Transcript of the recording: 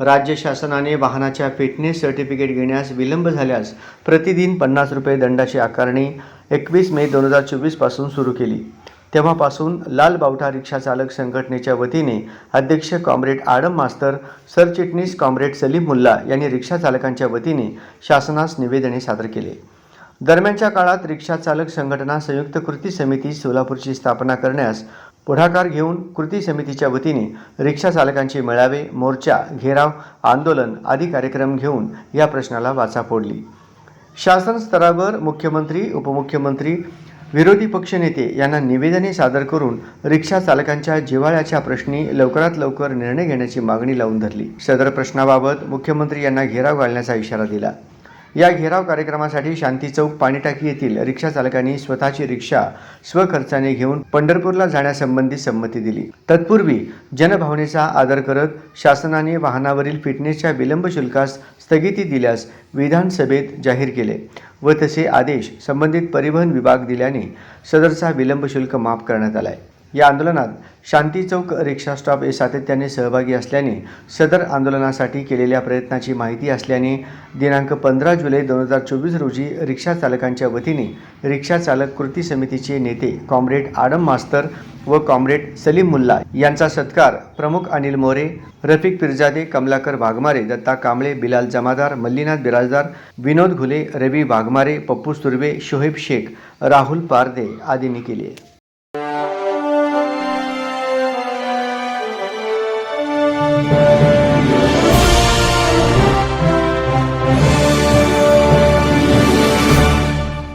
राज्य शासनाने वाहनाच्या फिटनेस सर्टिफिकेट घेण्यास विलंब झाल्यास प्रतिदिन पन्नास रुपये दंडाची आकारणी एकवीस मे दोन हजार चोवीसपासून सुरू केली. तेव्हापासून लाल बावठा रिक्षा चालक संघटनेच्या वतीने अध्यक्ष कॉम्रेड आडम मास्तर सरचिटणीस कॉम्रेड सलीम मुल्ला यांनी रिक्षा चालकांच्या वतीने शासनास निवेदने सादर केले. दरम्यानच्या काळात रिक्षा चालक संघटना संयुक्त कृती समिती सोलापूरची स्थापना करण्यास पुढाकार घेऊन कृती समितीच्या वतीने रिक्षा चालकांचे मेळावे मोर्चा घेराव आंदोलन आदी कार्यक्रम घेऊन या प्रश्नाला वाचा फोडली. शासन स्तरावर मुख्यमंत्री उपमुख्यमंत्री विरोधी पक्षनेते यांना निवेदने सादर करून रिक्षा चालकांच्या जिव्हाळ्याच्या प्रश्नी लवकरात लवकर निर्णय घेण्याची मागणी लावून धरली. सदर प्रश्नाबाबत मुख्यमंत्री यांना घेराव घालण्याचा इशारा दिला. या घेराव कार्यक्रमासाठी शांती चौक पाणीटाकी येथील रिक्षा चालकांनी स्वतःची रिक्षा स्वखर्चाने घेऊन पंढरपूरला जाण्यासंबंधी संमती दिली. तत्पूर्वी जनभावनेचा आदर करत शासनाने वाहनावरील फिटनेसच्या विलंब शुल्कास स्थगिती दिल्यास विधानसभेत जाहीर केले व तसे आदेश संबंधित परिवहन विभाग दिल्याने सदरचा विलंब शुल्क माफ करण्यात आलाय. या आंदोलनात शांती चौक रिक्षा स्टॉप हे सातत्याने सहभागी असल्याने सदर आंदोलनासाठी केलेल्या प्रयत्नाची माहिती असल्याने दिनांक पंधरा जुलै दोन हजार चोवीस रोजी रिक्षा चालकांच्या वतीने रिक्षा चालक कृती समितीचे नेते कॉम्रेड आडम मास्तर व कॉम्रेड सलीम मुल्ला यांचा सत्कार प्रमुख अनिल मोरे रफिक पिरजादे कमलाकर वाघमारे दत्ता कांबळे बिलाल जमादार मल्लीनाथ बिराजदार विनोद घुले रवी वाघमारे पप्पू सुर्वे शोहेब शेख राहुल पारदे आदींनी केले.